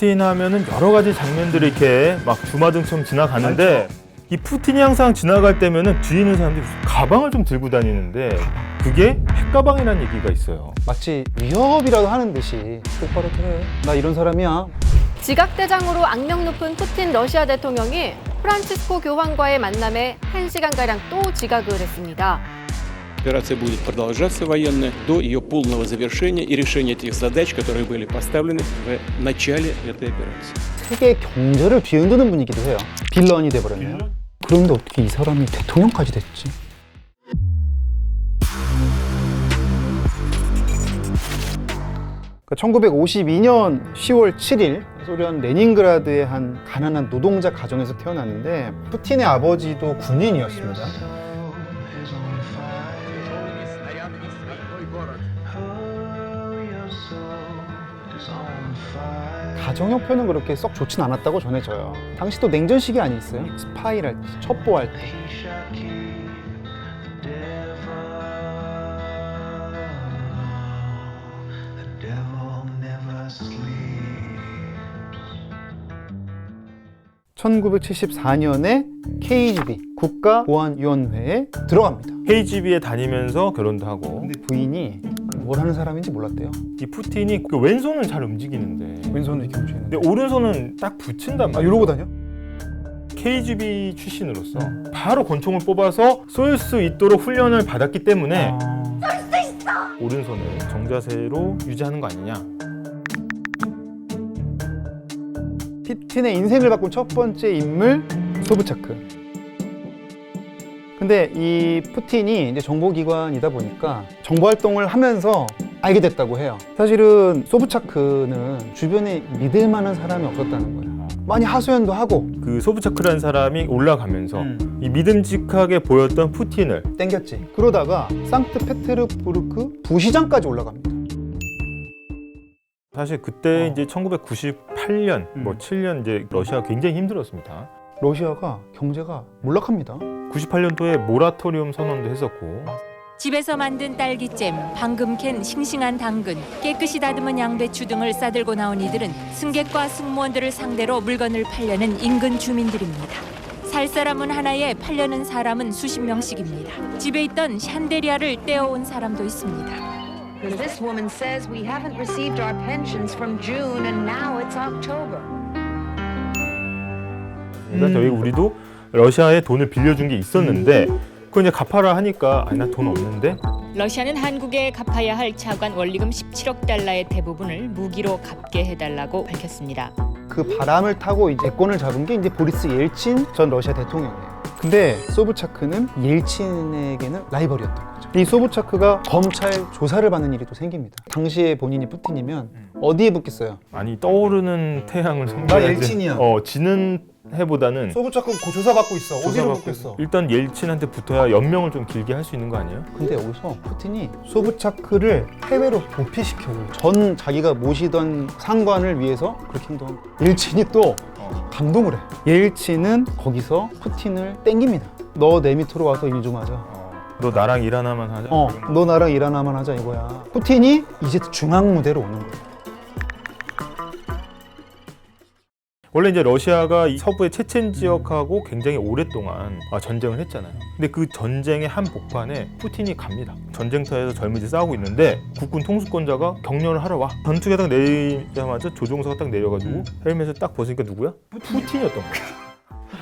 푸틴 하면은 여러 가지 장면들이 이렇게 막 주마등처럼 지나가는데 이 푸틴이 항상 지나갈 때면은 뒤에 있는 사람들이 무슨 가방을 좀 들고 다니는데 그게 핵가방이라는 얘기가 있어요. 마치 위협이라도 하는 듯이 똑바로 그래. 나 이런 사람이야. 지각대장으로 악명 높은 푸틴 러시아 대통령이 프란치스코 교황과의 만남에 1시간가량 또 지각을 했습니다. Операция будет продолжаться военная до ее полного завершения и решения тех задач, которые были поставлены в начале этой операции. 세계 경제를 뒤흔드는 분이기도 해요. 빌런이 돼버렸네요. 그런데 어떻게 이 사람이 대통령까지 됐지? 그러니까 1952년 10월 7일 소련 레닌그라드의 한 가난한 노동자 가정에서 태어났는데 푸틴의 아버지도 군인이었습니다. 가정 형편은 그렇게 썩 좋진 않았다고 전해져요. 당시 또 냉전 시기 아니었어요? 스파이랄 때, 첩보할 때. (1974년에) KGB 국가보안위원회에 들어갑니다. KGB에 다니면서 결혼도 하고 근데 부인이 뭘 하는 사람인지 몰랐대요. 이 푸틴이 그 왼손은 잘 움직이는데 왼손을 이렇게 움직이는데 근데 오른손은 딱 붙인단 아 말이야. 이러고 다녀? KGB 출신으로서 바로 권총을 뽑아서 쏠 수 있도록 훈련을 받았기 때문에 아... 오른손을 정자세로 유지하는 거 아니냐. 피틴의 인생을 바꾼 첫 번째 인물 소브차크. 근데 이 푸틴이 이제 정보기관이다 보니까 정보 활동을 하면서 알게 됐다고 해요. 사실은 소브차크는 주변에 믿을 만한 사람이 없었다는 거예요. 많이 하소연도 하고 그 소브차크라는 사람이 올라가면서 음. 이 믿음직하게 보였던 푸틴을 땡겼지. 그러다가 상트페테르부르크 부시장까지 올라갑니다. 사실 그때 어. 이제 1998년 뭐 음. 7년 이제 러시아가 굉장히 힘들었습니다. 러시아가 경제가 몰락합니다. 98년도에 모라토리움 선언도 했었고 집에서 만든 딸기잼, 방금 캔 싱싱한 당근, 깨끗이 다듬은 양배추 등을 싸들고 나온 이들은 승객과 승무원들을 상대로 물건을 팔려는 인근 주민들입니다. 살 사람은 하나에 팔려는 사람은 수십 명씩입니다. 집에 있던 샨데리아를 떼어온 사람도 있습니다. This woman says we haven't received our pensions from June and now it's October. 그러니까 음. 저희 우리도 러시아에 돈을 빌려준 게 있었는데 그거 이제 갚아라 하니까 아니 나 돈 없는데 러시아는 한국에 갚아야 할 차관 원리금 17억 달러의 대부분을 무기로 갚게 해달라고 밝혔습니다. 그 바람을 타고 이제 대권을 잡은 게 이제 보리스 옐친 전 러시아 대통령이에요. 근데 소브차크는 옐친에게는 라이벌이었던 거죠. 이 소브차크가 검찰 조사를 받는 일이 또 생깁니다. 당시에 본인이 푸틴이면 어디에 붙겠어요? 아니 떠오르는 태양을 섬겨야지. 옐친이야. 어 지는 해보다는 그 조사 받고 있어. 어디로 조사받고 붙겠어? 일단 옐친한테 붙어야 연명을 좀 길게 할 수 있는 거 아니에요? 근데 여기서 푸틴이 소브차크를 해외로 도피시켜요. 전 자기가 모시던 상관을 위해서 그렇게 행동한 거예요. 옐친이 또 감동을 해. 옐친은 거기서 푸틴을 땡깁니다. 너 내 밑으로 와서 일 좀 하자. 너 나랑 일 하나만 하자. 어, 너 나랑 일 하나만 하자 이거야. 푸틴이 이제 중앙 무대로 오는 거야. 원래 이제 러시아가 이 서부의 체첸 지역하고 굉장히 오랫동안 아, 전쟁을 했잖아요. 근데 그 전쟁의 한 복판에 푸틴이 갑니다. 전쟁터에서 젊은이들 싸우고 있는데 국군 통수권자가 격려를 하러 와. 전투기가 딱 내리자마자 조종사가 딱 내려가지고 헬멧을 딱 벗으니까 누구야? 푸틴이었던 거야.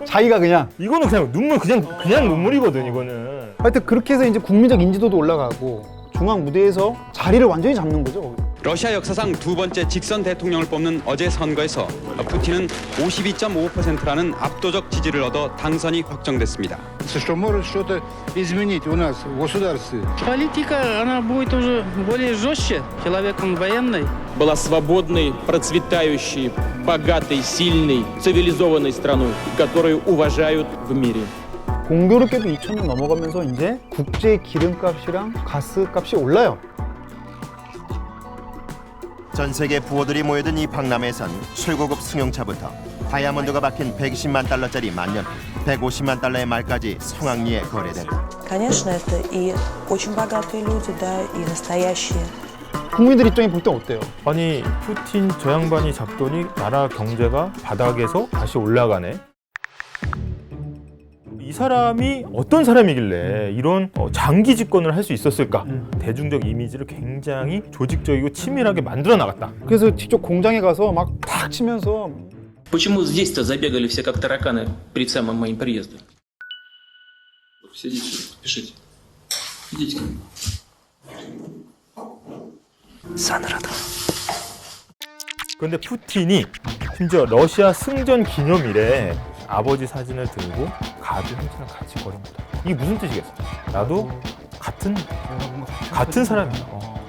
자기가 그냥 이거는 그냥 눈물 그냥 그냥 눈물이거든 이거는. 하여튼 그렇게 해서 이제 국민적 인지도도 올라가고 중앙 무대에서 자리를 완전히 잡는 거죠. 러시아 역사상 두 번째 직선 대통령을 뽑는 어제 선거에서 푸틴은 52.5%라는 압도적 지지를 얻어 당선이 확정됐습니다. что может что-то изменить у нас в государстве. Политика, она будет уже более жестче. Человек он военный. Была свободной, процветающей, богатой, сильной, цивилизованной страной, которую уважают в мире. 공교롭게도 2000년 넘어가면서 이제 국제 기름값이랑 가스값이 올라요. 전 세계 부호들이 모여든 이 박람회에선 최고급 승용차부터 다이아몬드가 박힌 120만 달러짜리 만년, 150만 달러의 말까지 성황리에 거래된다. Конечно, это и очень богатые люди, да, и настоящие 국민들 입장에 볼 땐 어때요? 아니 푸틴 저 양반이 잡더니 나라 경제가 바닥에서 다시 올라가네. 이 사람이 어떤 사람이길래 이런 어, 장기 집권을 할 수 있었을까? 대중적 이미지를 굉장히 조직적이고 치밀하게 만들어 나갔다. 그래서 직접 공장에 가서 막 탁 치면서 Почему здесь-то забегали все как тараканы перед самым моим приездом? Сидите, пишите. Идите ко мне. 그런데 푸틴이 심지어 러시아 승전 기념일에 아버지 사진을 들고 가두 행진을 같이 벌입니다. 이게 무슨 뜻이겠어? 나도 같은 같은 사람이야. 어.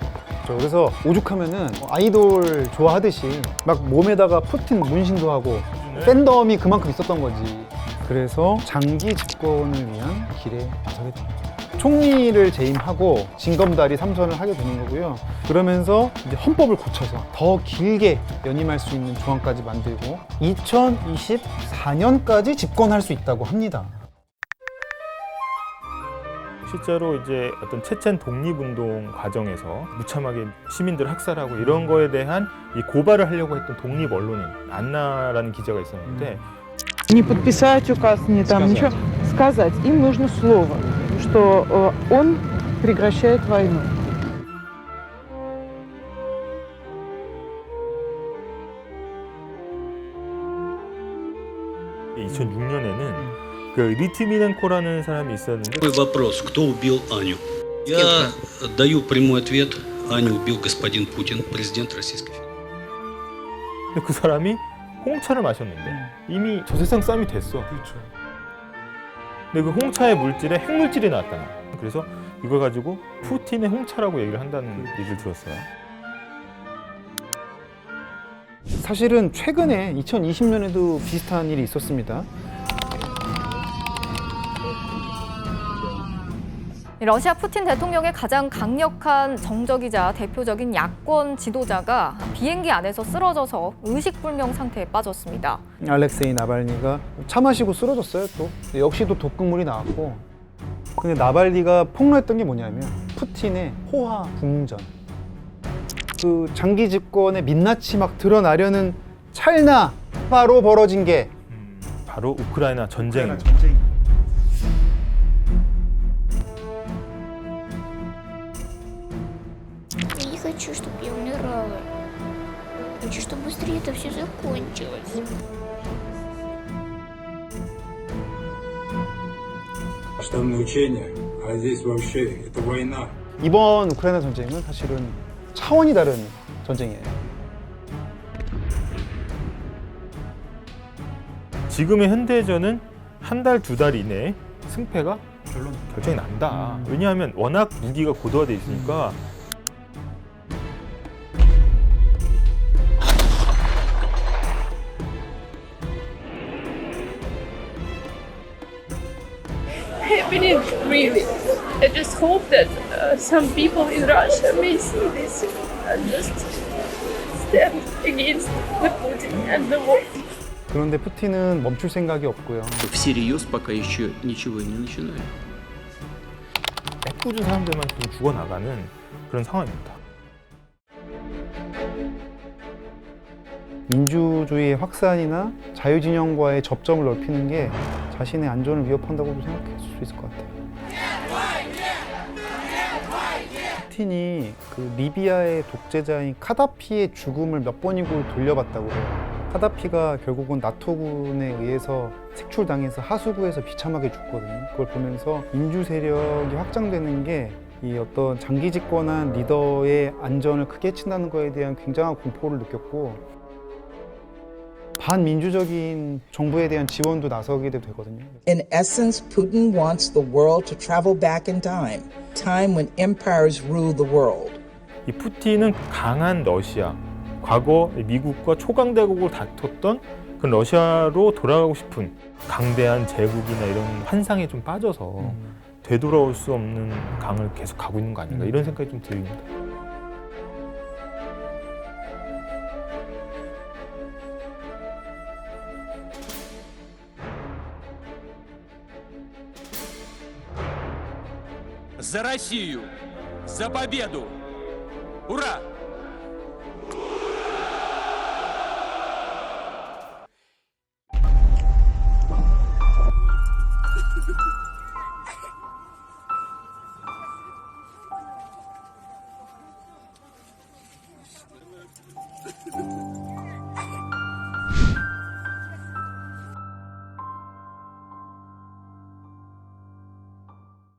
저 그래서 오죽하면은 아이돌 좋아하듯이 막 몸에다가 푸틴 문신도 하고 팬덤이 그만큼 있었던 거지. 그래서 장기 집권을 위한 길에 나서게 됩니다. 총리를 재임하고 진검다리 삼선을 하게 되는 거고요. 그러면서 이제 헌법을 고쳐서 더 길게 연임할 수 있는 조항까지 만들고 2024년까지 집권할 수 있다고 합니다. 실제로 이제 어떤 체첸 독립운동 과정에서 무참하게 시민들 학살하고 이런 거에 대한 이 고발을 하려고 했던 독립 언론인 안나라는 기자가 있었는데 Не подписать указ, не там ничего. Сказать. Им нужно слово, что э, он прекращает войну. 2006년에는 그 리트미넨코라는 사람이 있었는데 Такой вопрос. Кто убил Аню? Я даю прямой ответ. Аню убил господин Путин, президент Российской Федерации. 근데 그 사람이 홍차를 마셨는데 이미 저세상 쌈이 됐어. 근데 그 홍차의 물질에 핵물질이 나왔다는 거야. 그래서 이걸 가지고 푸틴의 홍차라고 얘기를 한다는 얘기를 들었어요. 사실은 최근에 2020년에도 비슷한 일이 있었습니다. 러시아 푸틴 대통령의 가장 강력한 정적이자 대표적인 야권 지도자가 비행기 안에서 쓰러져서 의식불명 상태에 빠졌습니다. 알렉세이 나발니가 차 마시고 쓰러졌어요 또 역시 또 독극물이 나왔고 근데 나발니가 폭로했던 게 뭐냐면 푸틴의 호화 궁전 그 장기 집권의 민낯이 막 드러나려는 찰나 바로 벌어진 게 바로 우크라이나 전쟁. Я это все закончилось. Штабные учения, а здесь вообще это война. 이번 우크라이나 전쟁은 사실은 차원이 다른 전쟁이에요 지금의 현대전은 한 달 두 달 이내에 승패가 결정이 난다. 왜냐하면 워낙 무기가 고도화돼 있으니까 happening really. I just hope that uh, some people in Russia may see this and just stand against the Putin and the war. 그런데 푸틴은 멈출 생각이 없고요 Всерьез пока еще ничего не начинали. 애꿎은 사람들만 지금 죽어나가는 그런 상황입니다. 민주주의의 확산이나 자유진영과의 접점을 넓히는 게 자신의 안전을 위협한다고도 생각할 수 있을 것 같아요. 푸틴이 그 리비아의 독재자인 카다피의 죽음을 몇 번이고 돌려봤다고 해요. 카다피가 결국은 나토군에 의해서 색출당해서 하수구에서 비참하게 죽거든요. 그걸 보면서 민주 세력이 확장되는 게 이 어떤 장기 집권한 리더의 안전을 크게 해친다는 거에 대한 굉장한 공포를 느꼈고 반민주적인 정부에 대한 지원도 나서게 되거든요. In essence, Putin wants the world to travel back in time, time when empires ruled the world. 이 푸틴은 강한 러시아, 과거 미국과 초강대국을 다퉜던 그 러시아로 돌아가고 싶은 강대한 제국이나 이런 환상에 좀 빠져서 되돌아올 수 없는 강을 계속 가고 있는 거 아닌가 이런 생각이 좀 듭니다. За Россию! За победу! Ура!